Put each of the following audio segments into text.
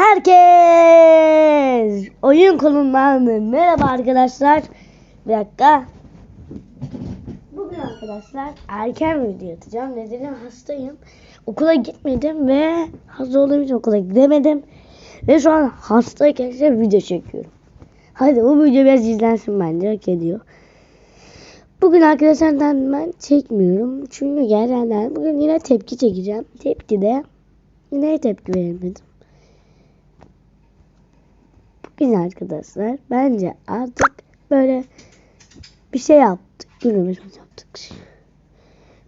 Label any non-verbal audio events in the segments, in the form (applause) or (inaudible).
Herkes oyun kolundan merhaba arkadaşlar. Bir dakika. Bugün arkadaşlar erken video atacağım. Nedeni hastayım. Okula gitmedim ve hasta olduğum için okula gidemedim. Ve şu an hastayken size video çekiyorum. Hadi bu video biraz izlensin bence hak ediyor. Bugün arkadaşlardan ben çekmiyorum. Çünkü gelenler bugün yine tepki çekeceğim. Tepki de yine tepki veremedim. Bugün arkadaşlar bence artık böyle bir şey yaptık. Yürüme yaptık.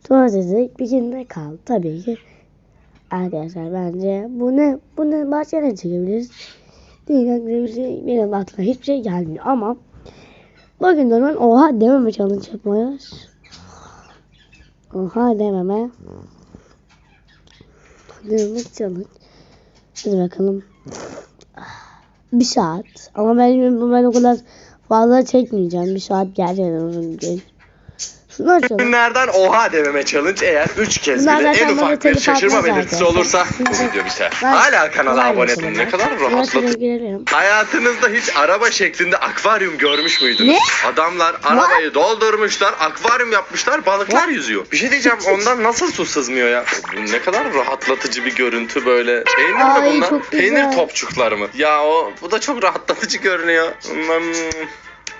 Sonra dedik bir gün ne kaldı tabii ki. Arkadaşlar bence bu ne bu ne başka ne çekebiliriz? Değil bir şey benim aklıma hiçbir şey gelmiyor ama bugün ben oha dememe challenge yapmayız. Oha dememe. Dememe challenge. Hadi bakalım. Bir saat. Ama ben, ben o kadar fazla çekmeyeceğim. Bir saat gerçekten uzun değil. Açalım. Günlerden oha dememe challenge eğer 3 kez Bunlar bile zaten en bana ufak bir telif şaşırma atmaz belirtisi zaten. olursa bu video biter. Ben- Hala kanala abone gelsin olun. Ne kadar şuraya rahatlatıcı. girelim. Hayatınızda hiç araba şeklinde akvaryum görmüş müydünüz? Ne? Adamlar arabayı doldurmuşlar, akvaryum yapmışlar, balıklar yüzüyor. Bir şey diyeceğim, ondan nasıl su sızmıyor ya? Bu ne kadar rahatlatıcı bir görüntü böyle. Peynir mi Ay, bunlar? çok güzel. Peynir topçuklar mı? Ya o, bu da çok rahatlatıcı görünüyor. Hmm,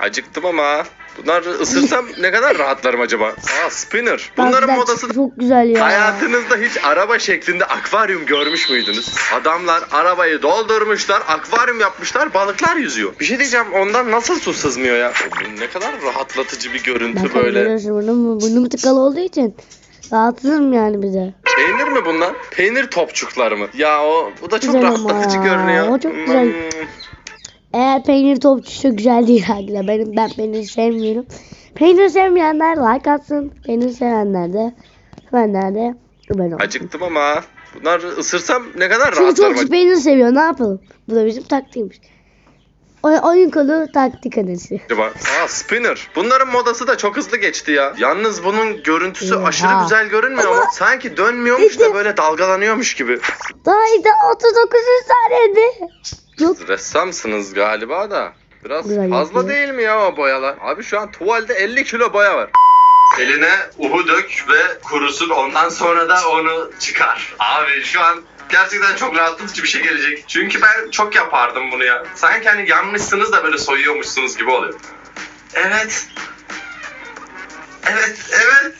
acıktım ama. Bunlar ısırsam ne kadar rahatlarım acaba? Aa spinner. Bunların Bak, modası da Çok güzel ya. Hayatınızda hiç araba şeklinde akvaryum görmüş müydünüz? Adamlar arabayı doldurmuşlar, akvaryum yapmışlar, balıklar yüzüyor. Bir şey diyeceğim, ondan nasıl su sızmıyor ya? Bu ne kadar rahatlatıcı bir görüntü Ben böyle. Burnum, burnum tıkalı olduğu için rahatsızım yani bize. Peynir mi bunlar? Peynir topçuklar mı? Ya o, bu da çok Güzel ama rahatlatıcı ya, görünüyor. o çok güzel. Hmm. Eğer peynir topçusu güzel değil arkadaşlar. Benim, ben peynir sevmiyorum. Peynir sevmeyenler like atsın. Peynir sevenler de sevenler de abone olsun. Acıktım ama. Bunlar ısırsam ne kadar Çünkü rahatlarım çok peynir seviyor. Ne yapalım? Bu da bizim taktiğimiz. Oy, oyun kolu taktik acaba? Aa spinner. Bunların modası da çok hızlı geçti ya. Yalnız bunun görüntüsü Oha. aşırı güzel görünmüyor ama sanki dönmüyormuş da böyle dalgalanıyormuş gibi. Daha işte 39 saniyede. Çok Ressamsınız galiba da. Biraz Güzel fazla yapıyor. değil mi ya o boyalar? Abi şu an tuvalde 50 kilo boya var. Eline uhu dök ve kurusun ondan sonra da onu çıkar. Abi şu an gerçekten çok rahatlatıcı bir şey gelecek. Çünkü ben çok yapardım bunu ya. Sanki hani yanmışsınız da böyle soyuyormuşsunuz gibi oluyor. Evet. Evet, evet.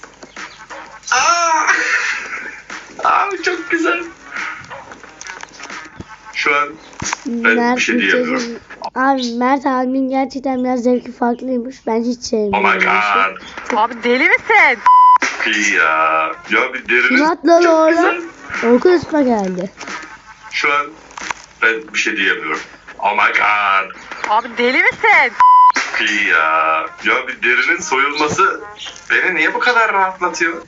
Aa! (laughs) Abi çok güzel. Şu an Ben bir şey diyemiyorum. Abi Mert abimin gerçekten biraz zevki farklıymış. Ben hiç Oh sevmiyorum. my god. Abi deli misin? İyi ya. Ya bir deriniz Murat'la çok Lola. güzel. Orkun Ispa geldi. Şu an ben bir şey diyemiyorum. Oh my god. Abi deli misin? İyi ya. Ya bir derinin soyulması beni niye bu kadar rahatlatıyor?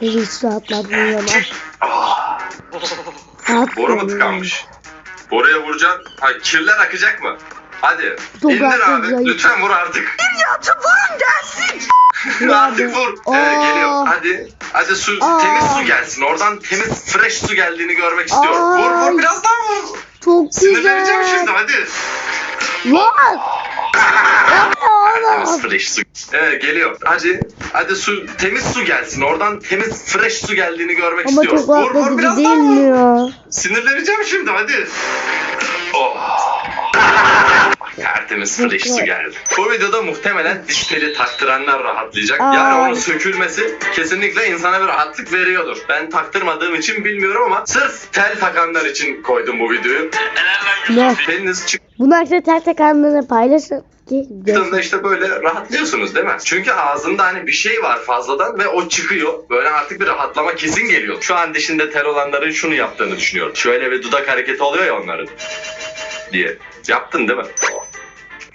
Beni hiç rahatlatmıyor ama. Ah, Boru mu tıkanmış? Boruya vuracaksın. Ha, kirler akacak mı? Hadi. Çok İndir abi. Lütfen vur artık. Yatı vurun gelsin. (laughs) artık vur. Aa. Evet, geliyor. Hadi. Hadi su, Aa. temiz su gelsin. Oradan temiz fresh su geldiğini görmek istiyorum. Ay. Vur vur biraz daha vur. Çok Sinirleneceğim güzel. şimdi hadi. Lan! Temiz fresh su. Evet geliyor. Hadi. Hadi su temiz su gelsin. Oradan temiz fresh su geldiğini görmek Ama istiyorum. çok Vur vur rahatlatıcı biraz değil daha mi ya? Sinirleneceğim şimdi hadi. Oh. Tertemiz Çok fresh su geldi. Bu videoda muhtemelen diş teli taktıranlar rahatlayacak. Aa. Yani onun sökülmesi kesinlikle insana bir rahatlık veriyordur. Ben taktırmadığım için bilmiyorum ama sırf tel takanlar için koydum bu videoyu. Ne? Teliniz çık Bunu arkadaşlar tek anlarını paylaşın. Ki çıktığında işte böyle rahatlıyorsunuz değil mi? Çünkü ağzında hani bir şey var fazladan ve o çıkıyor. Böyle artık bir rahatlama kesin geliyor. Şu an dişinde tel olanların şunu yaptığını düşünüyorum. Şöyle bir dudak hareketi oluyor ya onların. Diye. Yaptın değil mi?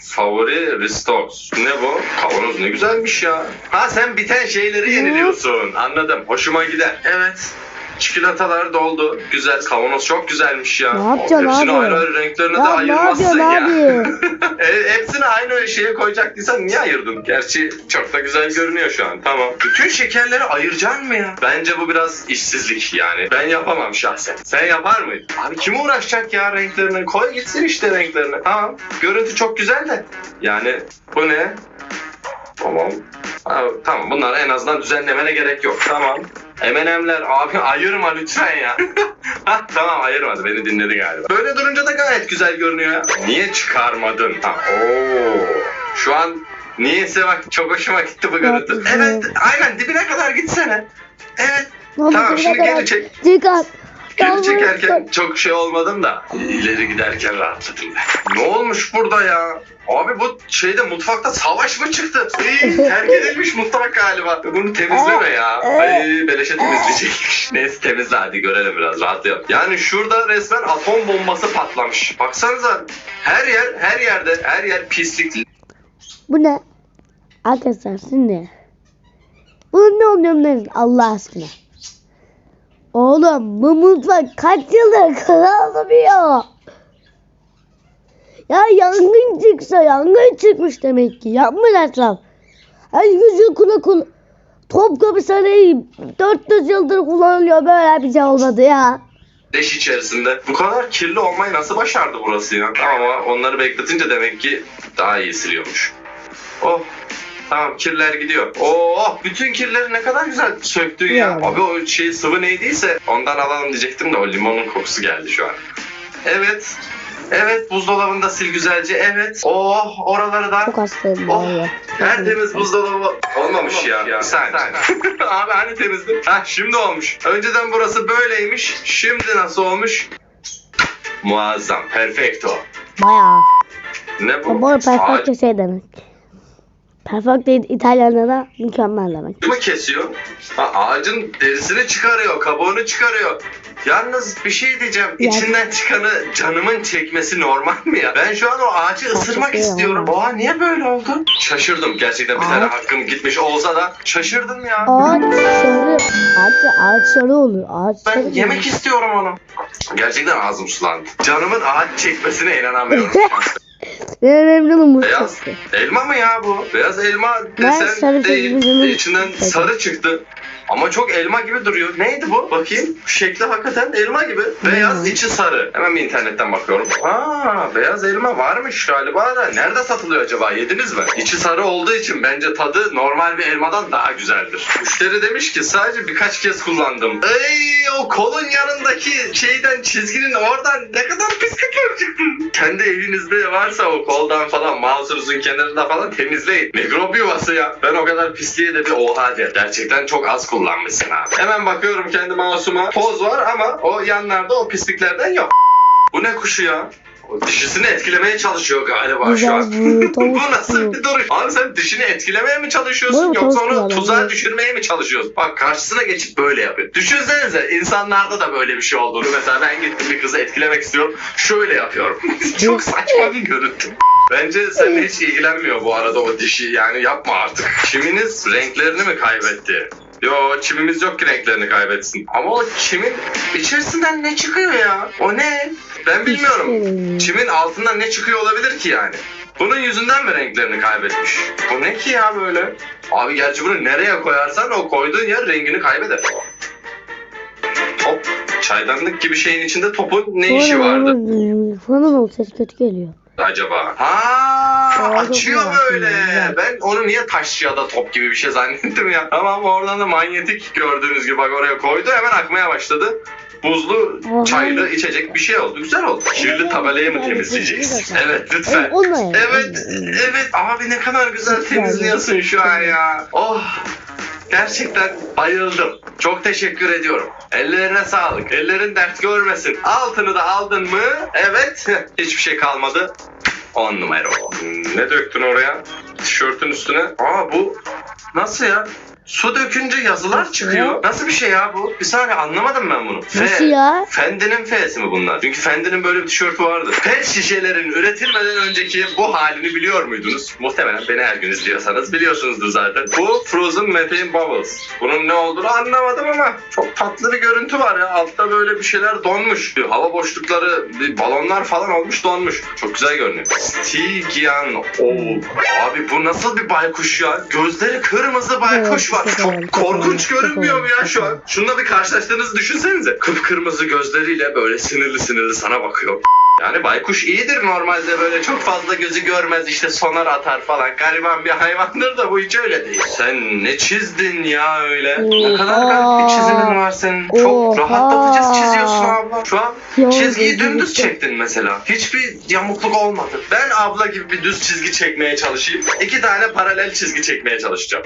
Favori Restox. Ne bu? Kavanoz ne güzelmiş ya. Ha sen biten şeyleri yeniliyorsun. Anladım. Hoşuma gider. Evet. Çikolatalar doldu. Güzel. Kavanoz çok güzelmiş ya. Ne yapacaksın Hepsini abi? ayrı ayrı renklerine de Ya ne ayırmazsın yapıyorsun ya. abi? (laughs) E, hepsini aynı şeye koyacaktıysan niye ayırdın? Gerçi çok da güzel görünüyor şu an. Tamam. Bütün şekerleri ayıracaksın mı ya? Bence bu biraz işsizlik yani. Ben yapamam şahsen. Sen yapar mıydın? Abi kim uğraşacak ya renklerine? Koy gitsin işte renklerine. Tamam. Görüntü çok güzel de. Yani bu ne? Tamam. Ha, tamam bunlar en azından düzenlemene gerek yok. Tamam. M&M'ler abi ayırma lütfen ya. (laughs) Hah, tamam ayırmadı beni dinledi galiba. Böyle durunca da gayet güzel görünüyor ya. Niye çıkarmadın? Ha, oo. Şu an niyeyse bak çok hoşuma gitti bu görüntü. Evet aynen dibine kadar gitsene. Evet. Tamam, şimdi geri çek. Çıkar. Geri çekerken çok şey olmadım da ileri giderken rahatladım. Ne olmuş burada ya? Abi bu şeyde mutfakta savaş mı çıktı? İyi, terk edilmiş mutfak galiba. Bunu temizleme ya. Ay beleşe temizleyecekmiş. Neyse temizle hadi görelim biraz rahatlayalım. Yani şurada resmen atom bombası patlamış. Baksanıza her yer her yerde her yer pislik. Bu ne? Arkadaşlar şimdi. Bu ne oluyor ne? Allah aşkına. Oğlum bu mutfak kaç yıldır kırılmıyor. Ya yangın çıksa yangın çıkmış demek ki. Yapmayacaklar. Her yüzü kula kula. Topkapı Sarayı 400 yıldır kullanılıyor. Böyle bir şey olmadı ya. Leş içerisinde. Bu kadar kirli olmayı nasıl başardı burası ya? Ama onları bekletince demek ki daha iyi siliyormuş. Oh. Tamam kirler gidiyor. Oh bütün kirleri ne kadar güzel söktün ya. Ya. Abi o şey sıvı neydiyse ondan alalım diyecektim de o limonun kokusu geldi şu an. Evet. Evet buzdolabında sil güzelce. Evet. Oh oraları da. Çok hastayım Oh, vallahi. Tertemiz buzdolabı olmamış ya. Sen. (laughs) Abi hani temizdi? Hah şimdi olmuş. Önceden burası böyleymiş. Şimdi nasıl olmuş? Muazzam. Perfecto. Bayağı. Ne bu? Bu arada Ağaç perfect şey demek. Perfect İtalyanlara mükemmel demek. mı kesiyor? Ha, ağacın derisini çıkarıyor, kabuğunu çıkarıyor. Yalnız bir şey diyeceğim. Ya. İçinden çıkanı canımın çekmesi normal mi ya? Ben şu an o ağacı ısırmak şey istiyorum. Oha niye böyle oldu? Şaşırdım. Gerçekten bir tane hakkım gitmiş olsa da şaşırdım ya. Ağaç sarı. Ağaç, ağaç sarı oluyor. Ağaç sarı. Ben yemek istiyorum onu. Gerçekten ağzım sulandı. Canımın ağaç çekmesine inanamıyorum. (laughs) Benim Beyaz sesi. elma mı ya bu? Beyaz elma desen değil. İçinden sarı çıktı. Ama çok elma gibi duruyor. Neydi bu? Bakayım. Şekli hakikaten elma gibi. Beyaz Hmm. içi sarı. Hemen bir internetten bakıyorum. Aa, beyaz elma varmış galiba da. Nerede satılıyor acaba? Yediniz mi? İçi sarı olduğu için bence tadı normal bir elmadan daha güzeldir. Müşteri demiş ki sadece birkaç kez kullandım. Ey o kolun yanındaki şeyden çizginin oradan ne kadar pislikler çıktı. Kendi evinizde varsa o koldan falan mouse'unuzun kenarında falan temizleyin. Mikrop yuvası ya. Ben o kadar pisliğe de bir oha der. Gerçekten çok az kullanmışsın abi. Hemen bakıyorum kendi mouse'uma. Toz var ama o yanlarda o pisliklerden yok. Bu ne kuşu ya? O dişisini etkilemeye çalışıyor galiba şu an. (laughs) bu, nasıl bir duruş? Abi sen dişini etkilemeye mi çalışıyorsun yoksa onu tuzağa düşürmeye mi çalışıyorsun? Bak karşısına geçip böyle yapıyor. Düşünsenize insanlarda da böyle bir şey olduğunu. Mesela ben gittim bir kızı etkilemek istiyorum. Şöyle yapıyorum. (laughs) Çok saçma bir görüntü. Bence seninle hiç ilgilenmiyor bu arada o dişi yani yapma artık. Çiminiz renklerini mi kaybetti? Yo çimimiz yok ki renklerini kaybetsin. Ama o çimin içerisinden ne çıkıyor ya? O ne? Ben bilmiyorum. Çimin altından ne çıkıyor olabilir ki yani? Bunun yüzünden mi renklerini kaybetmiş? Bu ne ki ya böyle? Abi gerçi bunu nereye koyarsan o koyduğun yer rengini kaybeder. Top, çaydanlık gibi şeyin içinde topun ne işi vardı Fanın o ses kötü geliyor. Acaba? Ha Aa, açıyor böyle. Ben onu niye taş ya da top gibi bir şey zannettim ya. Tamam oradan da manyetik gördüğünüz gibi bak oraya koydu hemen akmaya başladı. Buzlu, Oha. çaylı içecek bir şey oldu. Güzel oldu. Kirli tabelayı mı Evet, temizleyeceğiz? güzel. Evet lütfen. Evet, onunla ya, Evet, evet. Abi ne kadar güzel temizliyorsun şu an ya. Oh. Gerçekten bayıldım. Çok teşekkür ediyorum. Ellerine sağlık. Ellerin dert görmesin. Altını da aldın mı? Evet. (laughs) Hiçbir şey kalmadı. 10 numara o. Ne döktün oraya? Tişörtün üstüne. Aa bu nasıl ya? Su dökünce yazılar çıkıyor. ya? Nasıl bir şey ya bu? Bir saniye anlamadım ben bunu. F. Nasıl ya? Fendi'nin F'si mi bunlar? Çünkü Fendi'nin böyle bir tişörtü vardı. Pet şişelerin üretilmeden önceki bu halini biliyor muydunuz? Muhtemelen beni her gün izliyorsanız biliyorsunuzdur zaten. Bu Frozen Methane Bubbles. Bunun ne olduğunu anlamadım ama çok tatlı bir görüntü var ya. Altta böyle bir şeyler donmuş. Hava boşlukları, bir balonlar falan olmuş donmuş. Çok güzel görünüyor. Stygian Oo. Abi bu nasıl bir baykuş ya? Gözleri kırmızı baykuş var. Evet, çok korkunç görünmüyor mu ya şu an? Şununla bir karşılaştığınızı düşünsenize. Kıpkırmızı gözleriyle böyle sinirli sinirli sana bakıyor. (laughs) Yani baykuş iyidir normalde böyle çok fazla gözü görmez işte sonar atar falan. Gariban bir hayvandır da bu hiç öyle değil. Sen ne çizdin ya öyle? Ne kadar garip bir çizimin var senin. Çok rahatlatıcı çiziyorsun abla. Şu an çizgiyi dümdüz çektin mesela. Hiçbir yamukluk olmadı. Ben abla gibi bir düz çizgi çekmeye çalışayım. İki tane paralel çizgi çekmeye çalışacağım.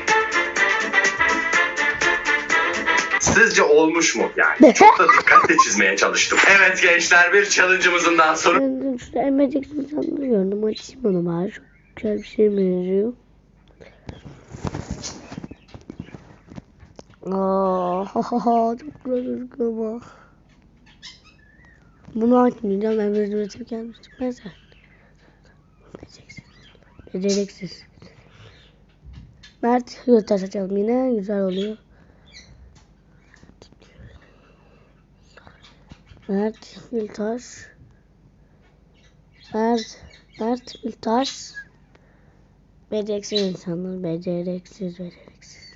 Sizce olmuş mu yani? Çok da dikkatli çizmeye çalıştım. Evet gençler bir challenge'ımızın daha sonu. Ben insanları gördüm. Açayım onu bari. Çok güzel bir şey benziyor. Aa, (laughs) çok güzel ama. Bunu açmayacağım. Ben bir üretip gelmiştim. Neyse. Beceriksiz. Beceriksiz. Mert yurttaş açalım yine. Güzel oluyor. Mert Yurttaş. Mert, Mert Ültaş. Beceriksiz insanlar, beceriksiz, beceriksiz.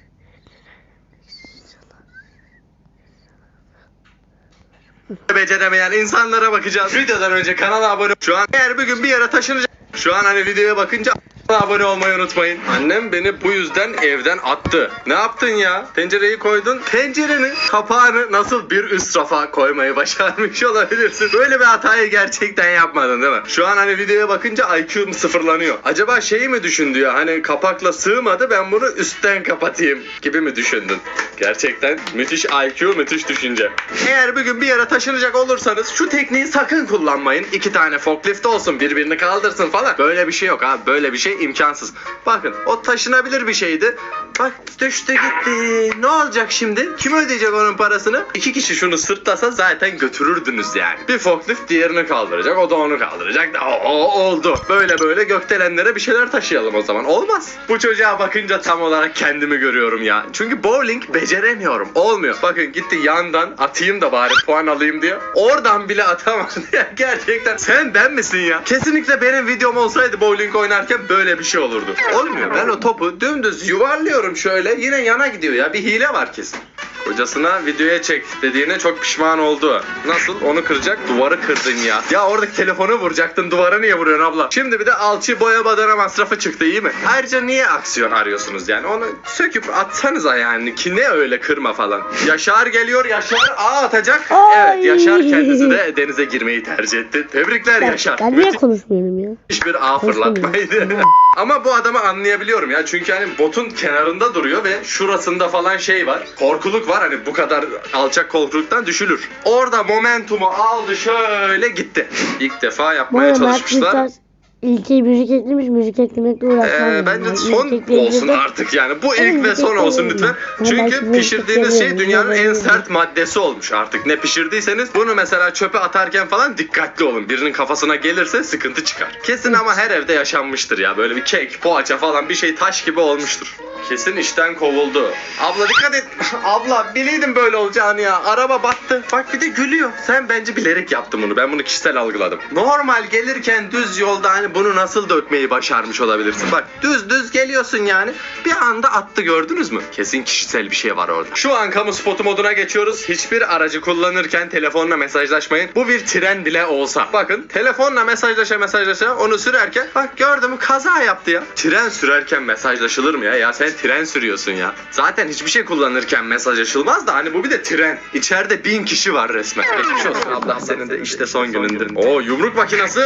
Beceremeyen insanlara bakacağız. Videodan önce kanala abone Şu an eğer bir gün bir yere taşınacak. Şu an hani videoya bakınca abone olmayı unutmayın. Annem beni bu yüzden evden attı. Ne yaptın ya? Tencereyi koydun. Tencerenin kapağını nasıl bir üst rafa koymayı başarmış olabilirsin. Böyle bir hatayı gerçekten yapmadın değil mi? Şu an hani videoya bakınca IQ'm sıfırlanıyor. Acaba şeyi mi düşündü ya? Hani kapakla sığmadı ben bunu üstten kapatayım gibi mi düşündün? Gerçekten müthiş IQ, müthiş düşünce. Eğer bir gün bir yere taşınacak olursanız şu tekniği sakın kullanmayın. İki tane forklift olsun birbirini kaldırsın falan. Böyle bir şey yok abi. Böyle bir şey imkansız. Bakın o taşınabilir bir şeydi. Bak düştü gitti. Ne olacak şimdi? Kim ödeyecek onun parasını? İki kişi şunu sırtlasa zaten götürürdünüz yani. Bir forklift diğerini kaldıracak. O da onu kaldıracak. O, oldu. Böyle böyle gökdelenlere bir şeyler taşıyalım o zaman. Olmaz. Bu çocuğa bakınca tam olarak kendimi görüyorum ya. Çünkü bowling beceremiyorum. Olmuyor. Bakın gitti yandan atayım da bari puan alayım diye. Oradan bile atamadı. (laughs) Gerçekten sen ben misin ya? Kesinlikle benim videom olsaydı bowling oynarken böyle bir şey olurdu. Olmuyor. Ben o topu dümdüz yuvarlıyorum şöyle. Yine yana gidiyor ya. Bir hile var kesin. Kocasına videoya çek dediğine çok pişman oldu. Nasıl? Onu kıracak. Duvarı kırdın ya. Ya oradaki telefonu vuracaktın. Duvara niye vuruyorsun abla? Şimdi bir de alçı boya badana masrafı çıktı iyi mi? Ayrıca niye aksiyon arıyorsunuz yani? Onu söküp atsanıza yani. Ki ne öyle kırma falan. Yaşar geliyor. Yaşar A atacak. Ay. Evet Yaşar kendisi de denize girmeyi tercih etti. Tebrikler Yaşar. Ben niye konuşmuyorum ya? bir ağ fırlatmaydı. (laughs) Ama bu adamı anlayabiliyorum ya. Çünkü hani botun kenarında duruyor ve şurasında falan şey var. Korkuluk var hani bu kadar alçak korkuluktan düşülür. Orada momentumu aldı şöyle gitti. İlk defa yapmaya çalışmışlar. Yurttaş ilke müzik eklemiş. Müzik eklemekle uğraşmam. Ee, yani. bence Müzik son ekleyince olsun de- artık yani. Bu ilk ve müzik son olsun lütfen. Ama Çünkü müzik pişirdiğiniz şey dünyanın en sert maddesi olmuş artık. Ne pişirdiyseniz bunu mesela çöpe atarken falan dikkatli olun. Birinin kafasına gelirse sıkıntı çıkar. Kesin ama her evde yaşanmıştır ya. Böyle bir kek, poğaça falan bir şey taş gibi olmuştur. Kesin işten kovuldu. Abla dikkat et. (laughs) Abla biliydim böyle olacağını ya. Araba battı. Bak bir de gülüyor. Sen bence bilerek yaptın bunu. Ben bunu kişisel algıladım. Normal gelirken düz yolda hani bunu nasıl dökmeyi başarmış olabilirsin. Bak düz düz geliyorsun yani. Bir anda attı gördünüz mü? Kesin kişisel bir şey var orada. Şu an kamu spotu moduna geçiyoruz. Hiçbir aracı kullanırken telefonla mesajlaşmayın. Bu bir tren bile olsa. Bakın telefonla mesajlaşa mesajlaşa onu sürerken bak gördün mü kaza yaptı ya. Tren sürerken mesajlaşılır mı ya? Ya sen tren sürüyorsun ya. Zaten hiçbir şey kullanırken mesajlaşılmaz da hani bu bir de tren. İçeride bin kişi var resmen. Geçmiş olsun abla senin de işte son günündür. Oo yumruk makinesi.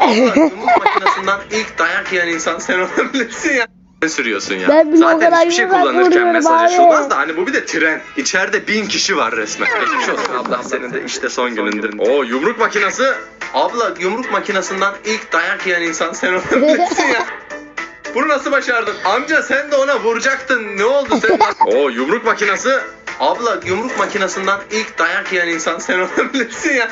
Abla yumruk makinesinden ilk dayak yiyen insan sen olabilirsin ya. Ne sürüyorsun ya? Ben bile o Zaten kadar hiçbir şey yumruk kullanırken vuruyorum mesajlaşılmaz abi. da hani bu bir de tren. İçeride bin kişi var resmen. Geçmiş olsun abla senin de işte son günündür. Oo yumruk makinesi. Abla yumruk makinesinden ilk dayak yiyen insan sen olabilirsin ya. (laughs) Bunu nasıl başardın? Amca sen de ona vuracaktın. Ne oldu sen? (laughs) Oo yumruk makinesi. Abla yumruk makinesinden ilk dayak yiyen insan sen olabilirsin ya.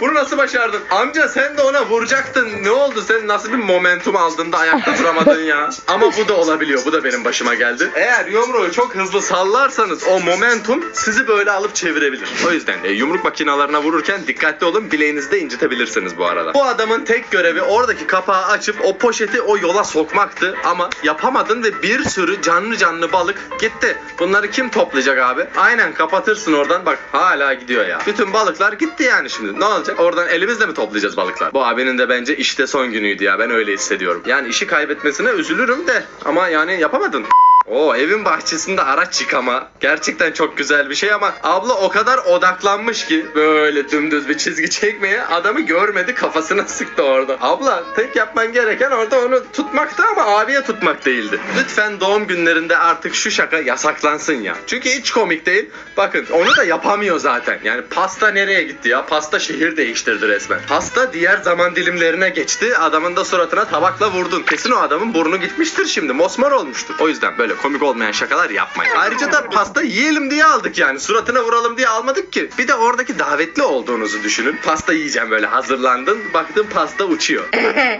Bunu nasıl başardın? Amca sen de ona vuracaktın. Ne oldu? Sen nasıl bir momentum aldın da ayakta (laughs) duramadın ya? Ama bu da olabiliyor. Bu da benim başıma geldi. Eğer yumruğu çok hızlı sallarsanız o momentum sizi böyle alıp çevirebilir. O yüzden e, yumruk makinalarına vururken dikkatli olun. Bileğinizi de incitebilirsiniz bu arada. Bu adamın tek görevi oradaki kapağı açıp o poşeti o yola sokmaktı. Ama yapamadın ve bir sürü canlı canlı balık gitti. Bunları kim toplayacak abi? Aynen kapatırsın oradan. Bak hala gidiyor ya. Bütün balıklar gitti yani şimdi. Ne olacak? Oradan elimizle mi toplayacağız balıklar? Bu abinin de bence işte son günüydü ya. Ben öyle hissediyorum. Yani işi kaybetmesine üzülürüm de. Ama yani yapamadın. O evin bahçesinde araç yıkama. Gerçekten çok güzel bir şey ama abla o kadar odaklanmış ki böyle dümdüz bir çizgi çekmeye adamı görmedi kafasına sıktı orada. Abla tek yapman gereken orada onu tutmaktı ama abiye tutmak değildi. Lütfen doğum günlerinde artık şu şaka yasaklansın ya. Çünkü hiç komik değil. Bakın onu da yapamıyor zaten. Yani pasta nereye gitti ya? Pasta şehir değiştirdi resmen. Pasta diğer zaman dilimlerine geçti. Adamın da suratına tabakla vurdun. Kesin o adamın burnu gitmiştir şimdi. Mosmor olmuştur. O yüzden böyle komik olmayan şakalar yapmayın. Ayrıca da pasta yiyelim diye aldık yani. Suratına vuralım diye almadık ki. Bir de oradaki davetli olduğunuzu düşünün. Pasta yiyeceğim böyle hazırlandın. Baktın pasta uçuyor. (laughs)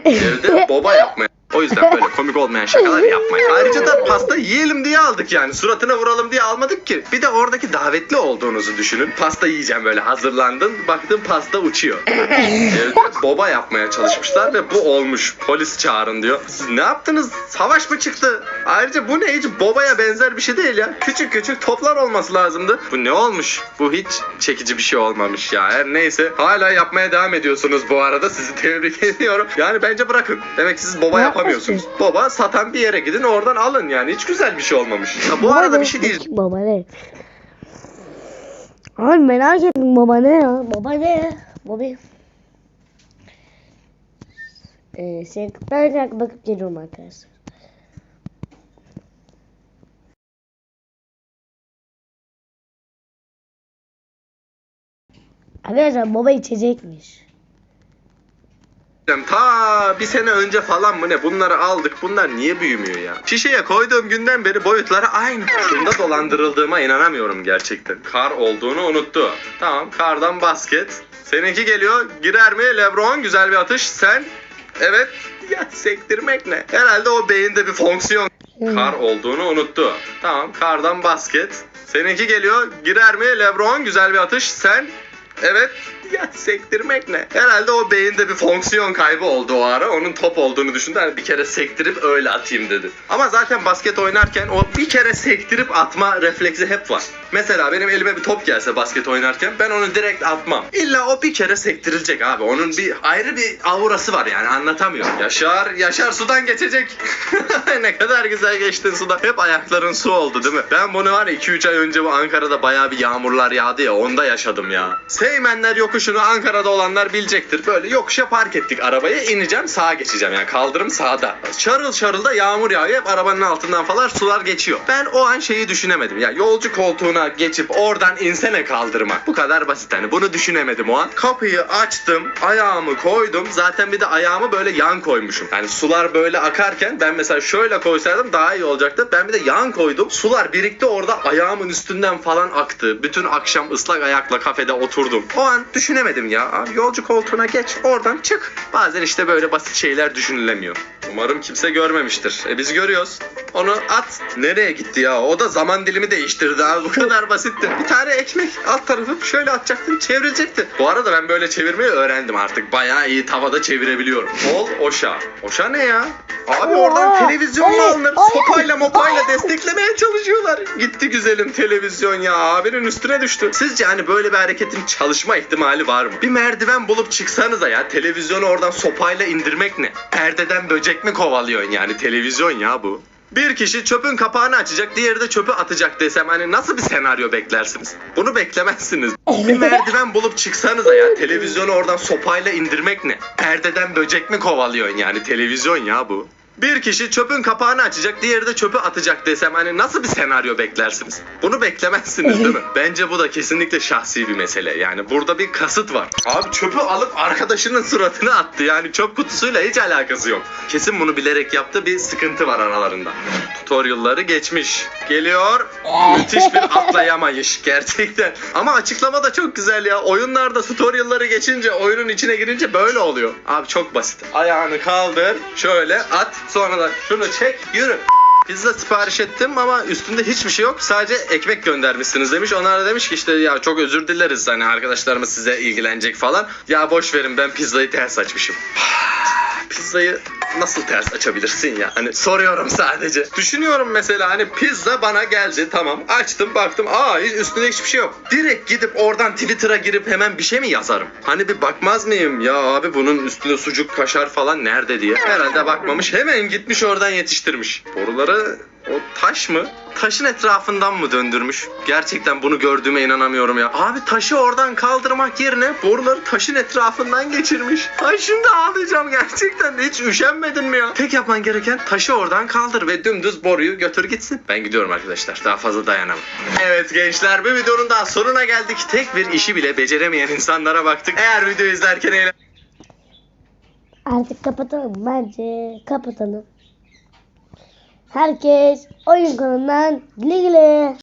Evde boba yapmaya. O yüzden böyle komik olmayan şakalar (laughs) yapmayın. Ayrıca da pasta yiyelim diye aldık yani. Suratına vuralım diye almadık ki. Bir de oradaki davetli olduğunuzu düşünün. Pasta yiyeceğim böyle hazırlandın. Baktın pasta uçuyor. (laughs) Evde boba yapmaya çalışmışlar ve bu olmuş. Polis çağırın diyor. Siz ne yaptınız? Savaş mı çıktı? Ayrıca bu ne hiç bobaya benzer bir şey değil ya. Küçük küçük toplar olması lazımdı. Bu ne olmuş? Bu hiç çekici bir şey olmamış ya. Her neyse. Hala yapmaya devam ediyorsunuz bu arada. Sizi tebrik (laughs) ediyorum. Yani bence bırakın. Demek siz boba Ne yapamıyorsunuz. Baba satan bir yere gidin oradan alın yani. Hiç güzel bir şey olmamış. Ha, bu Baba arada ne? bir şey değil. Baba ne? Ay merak ettim baba ne ya? Baba ne? Baba. Ee, şey, ben bakıp geliyorum arkadaşlar. Arkadaşlar baba içecekmiş. Ta bir sene önce falan mı ne bunları aldık bunlar niye büyümüyor ya? Şişeye koyduğum günden beri boyutları aynı. Şunda dolandırıldığıma inanamıyorum gerçekten. Kar olduğunu unuttu. Tamam kardan basket. Seninki geliyor girer mi Lebron güzel bir atış sen. Evet ya sektirmek ne? Herhalde o beyinde bir fonksiyon. Kar olduğunu unuttu. Tamam kardan basket. Seninki geliyor girer mi Lebron güzel bir atış sen. Evet ya sektirmek ne? Herhalde o beyinde bir fonksiyon kaybı oldu o ara. Onun top olduğunu düşündü. Hani bir kere sektirip öyle atayım dedi. Ama zaten basket oynarken o bir kere sektirip atma refleksi hep var. Mesela benim elime bir top gelse basket oynarken ben onu direkt atmam. İlla o bir kere sektirilecek abi. Onun bir ayrı bir aurası var yani anlatamıyorum. Yaşar, Yaşar sudan geçecek. (laughs) ne kadar güzel geçtin sudan. Hep ayakların su oldu değil mi? Ben bunu var ya 2-3 ay önce bu Ankara'da bayağı bir yağmurlar yağdı ya onda yaşadım ya. Seymenler yokuşunu Ankara'da olanlar bilecektir. Böyle yokuşa park ettik arabayı ineceğim sağa geçeceğim yani kaldırım sağda. Şarıl şarıl da yağmur yağıyor hep arabanın altından falan sular geçiyor. Ben o an şeyi düşünemedim ya yolcu koltuğuna geçip oradan insene kaldırıma. Bu kadar basit hani bunu düşünemedim o an. Kapıyı açtım ayağımı koydum zaten bir de ayağımı böyle yan koymuşum. Yani sular böyle akarken ben mesela şöyle koysaydım daha iyi olacaktı. Ben bir de yan koydum. Sular birikti orada ayağımın üstünden falan aktı. Bütün akşam ıslak ayakla kafede oturdum. O an düşünemedim ya. Abi yolcu koltuğuna geç oradan çık. Bazen işte böyle basit şeyler düşünülemiyor. Umarım kimse görmemiştir. E biz görüyoruz. Onu at. Nereye gitti ya? O da zaman dilimi değiştirdi abi. Bu kadar basitti. Bir tane ekmek alt tarafı şöyle atacaktım çevrilecekti. Bu arada ben böyle çevirmeyi öğrendim artık. Bayağı iyi tavada çevirebiliyorum. Ol oşa. Oşa ne ya? Abi oradan Oha! televizyon mu Ay, alınır? ay. Sopayla mopayla desteklemeye çalışıyorlar. Gitti güzelim televizyon ya. Abinin üstüne düştü. Sizce hani böyle bir hareketin çalışma ihtimali var mı? Bir merdiven bulup çıksanıza ya. Televizyonu oradan sopayla indirmek ne? Perdeden böcek mi kovalıyorsun yani? Televizyon ya bu. Bir kişi çöpün kapağını açacak, diğeri de çöpü atacak desem hani nasıl bir senaryo beklersiniz? Bunu beklemezsiniz. Bir merdiven bulup çıksanıza ya. Televizyonu oradan sopayla indirmek ne? Perdeden böcek mi kovalıyorsun yani? Televizyon ya bu. Bir kişi çöpün kapağını açacak, diğeri de çöpü atacak desem hani nasıl bir senaryo beklersiniz? Bunu beklemezsiniz değil mi? (laughs) Bence bu da kesinlikle şahsi bir mesele. Yani burada bir kasıt var. Abi çöpü alıp arkadaşının suratına attı. Yani çöp kutusuyla hiç alakası yok. Kesin bunu bilerek yaptı. Bir sıkıntı var aralarında. Tutorial'ları geçmiş. Geliyor. Müthiş bir atlayamayış (laughs) gerçekten. Ama açıklama da çok güzel ya. Oyunlarda tutorial'ları geçince, oyunun içine girince böyle oluyor. Abi çok basit. Ayağını kaldır, şöyle at, sonra da şunu çek, yürü. Pizza sipariş ettim ama üstünde hiçbir şey yok. Sadece ekmek göndermişsiniz demiş. Onlar da demiş ki işte ya çok özür dileriz hani arkadaşlarımız size ilgilenecek falan. Ya boş verin ben pizzayı ters açmışım. (sighs) Pizzayı nasıl ters açabilirsin ya? Hani soruyorum sadece. Düşünüyorum mesela hani pizza bana geldi tamam açtım baktım aa üstünde hiçbir şey yok. Direkt gidip oradan Twitter'a girip hemen bir şey mi yazarım? Hani bir bakmaz mıyım ya abi bunun üstünde sucuk kaşar falan nerede diye. Herhalde bakmamış hemen gitmiş oradan yetiştirmiş. Boruları o taş mı? Taşın etrafından mı döndürmüş? Gerçekten bunu gördüğüme inanamıyorum ya. Abi taşı oradan kaldırmak yerine boruları taşın etrafından geçirmiş. Ay şimdi ağlayacağım gerçekten. Hiç üşenmedin mi ya? Tek yapman gereken taşı oradan kaldır ve dümdüz boruyu götür gitsin. Ben gidiyorum arkadaşlar. Daha fazla dayanamam. Evet gençler bir videonun daha sonuna geldik. Tek bir işi bile beceremeyen insanlara baktık. Eğer video izlerken eğlen... Artık kapatalım bence. Kapatalım. Herkes oyun kanalından güle güle.